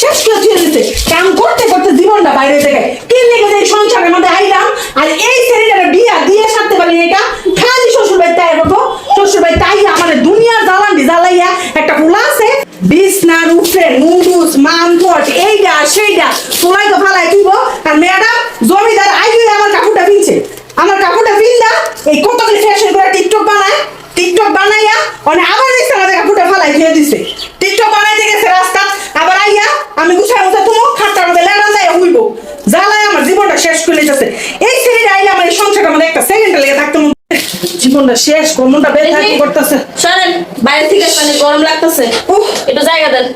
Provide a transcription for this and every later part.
শেষ করে দিতে। কাম করতে করতে জীবনটা বাইরে থেকে কেন লেগে যে সংসারের মধ্যে আইলাম, আর এই ছেলেটা বিয়া দিয়ে সারতে পারি এটা। খালি শ্বশুর ভাই তাই করব শ্বশুর ভাই তাই আমার দুনিয়ার জ্বালান জ্বালাইয়া একটা ফুলা আছে। বিছনার উপরে নুডুস মাংস এইটা সেইটা তোলাই তো ফালাই দিব। আমার মধ্যে একটা সেকেন্ডে লেগে থাকতে জীবনটা শেষ কোনটা বের থাকি করতেছে। সরেন বাইরে থেকে মানে গরম লাগতেছে। একটু জায়গা দেন।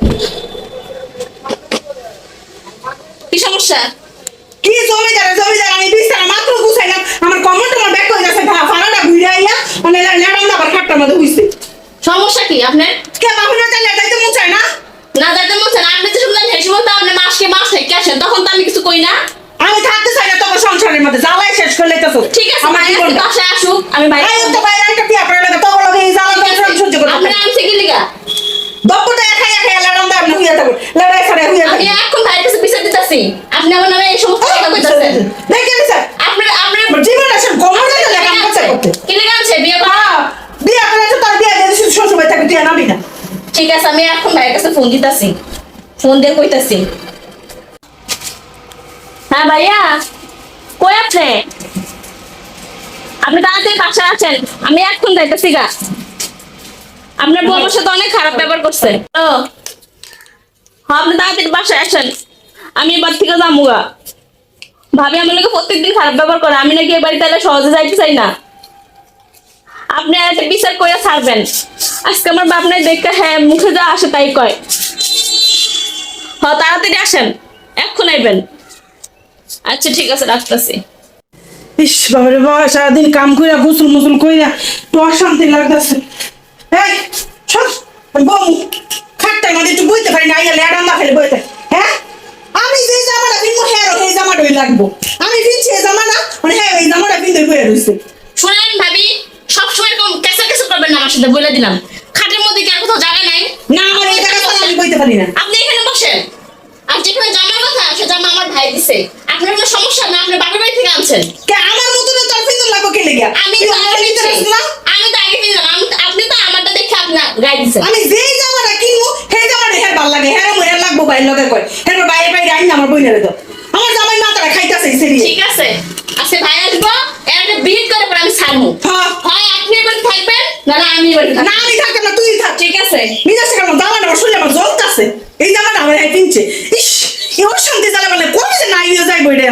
কি সমস্যা? কি জমিদার জমিদার আমি বিস্তার মাত্র গুছাইলাম। আমার কমন তোমার ব্যাক হয়ে গেছে ভা- ভাড়াটা ঘুরে মানে লেডান আবার খাটটার মধ্যে হইছে। সমস্যা কি আপনার কে বাবু না চাইলে যাইতে মন চায় না? না যাইতে বলছেন আপনি যে শুনলেন সেই সময় তো আপনি মাসকে মাস থেকে তখন তো আমি কিছু কই না। আমি থাকতে চাই না তোমার সংসারের মধ্যে জ্বালাই শেষ করে ঠিক আছে আমার ভাই বাসায় আসুক আমি বাইরে আই তো বাইরে একটা পিয়া পড়ে লাগে তো বলো এই জ্বালা তো সহ্য করতে আপনি আনছে কি লিগা দপ্পটা একাই একাই লেডান দাও না হইয়া থাকো লেডাই ছাড়া হইয়া আমি এখন ভাইয়ের কাছে বিচার দিতেছি। আপনি আমার নামে এই সমস্ত কথা কইতাছেন দেখে স্যার আপনার আপনার জীবন আছে গমন লাগে লেখা করতে করতে। কি লিগা আছে বিয়ে করা। বিয়া তার বিয়া দিয়ে শুধু শ্বশুর তুই আনাবি না। ঠিক আছে আমি এখন ভাইয়ের কাছে ফোন দিতাছি। ফোন দিয়ে কইতাছি। হ্যাঁ ভাইয়া কই আপনি? আপনি তাড়াতাড়ি বাসায় আছেন আমি এখন যাইতেছি গা। আপনার বউ আমার সাথে অনেক খারাপ ব্যবহার করছে। হ্যাঁ আপনি তাড়াতাড়ি বাসায় আসেন। আমি এবার থেকে যাব গা। ভাবি আমার লোকে প্রত্যেকদিন খারাপ ব্যবহার করে। আমি নাকি এবারে তাহলে সহজে যাইতে চাই না। আপনি আর একটা বিচার করে ছাড়বেন। আজকে আমার বাপ নাই দেখে হ্যাঁ মুখে যা আসে তাই কয়। হ, তাড়াতাড়ি আসেন। এখন আইবেন। আচ্ছা ঠিক আছে, রাখতেছি। ইস বাবারে বাবা সারাদিন কাম কইরা গুসল মুসল কইরা তো অশান্তি লাগতেছে। এই চল বউ খাটটার মধ্যে একটু বইতে পারি না আইয়া লেডান না ফেলে বইতে। হ্যাঁ? আমি যে জামাটা কিনবো হ্যাঁ এই জামাটাই লাগবো। আমি কিনছি এই জামাটা মানে হ্যাঁ এই জামাটা কিনতে বইয়া রয়েছে শুনেন ভাবি সবসময় এরকম কেসা কেসা করবেন না আমার সাথে বলে দিলাম। খাটের মধ্যে কি আর কোথাও জায়গা নাই? না আমার এই জায়গা ছাড়া আমি বইতে পারি না। আপনি এখানে বসেন। আর যেখানে জামার কথা সে জামা আমার ভাই দিছে। আপনার কোনো সমস্যা না আপনি বাপের বাড়ি থেকে আনছেন। কে আমার মতন তোর পিছন লাগবো কে লেগে আমি তুই তো আমার আগে নিতে দিছি। পারছিস না আমি তো আগে দিলাম আমি তো- আপনি তো আমারটা দেখে আমি যেই জামাটা কিনবো সেই জামাটা হ্যাঁ ভালো লাগে। হ্যাঁ মো হ্যাঁ লাগবো বাইর লগে কয় হ্যাঁ বাইরে বাইরে আইন আমার বইনারে তো আমার জামাই মাথাটা খাইতাছে সেরি ঠিক আছে। আজকে ভাই আসব এর বিহিত করে পরে আমি ছাড়বো হ্যাঁ হয় আপনি এবার থাকবেন না না আমি এবার না আমি না তুই থাক। ঠিক আছে। থেকে আমার জামাটা আমার শরীরে আমার জ্বলতাছে। এই জামাটা আমার হ্যাঁ কিনছে। ইস এই অশান্তি জ্বালা বলে কোন যে না ইয়ে যাইবো এটা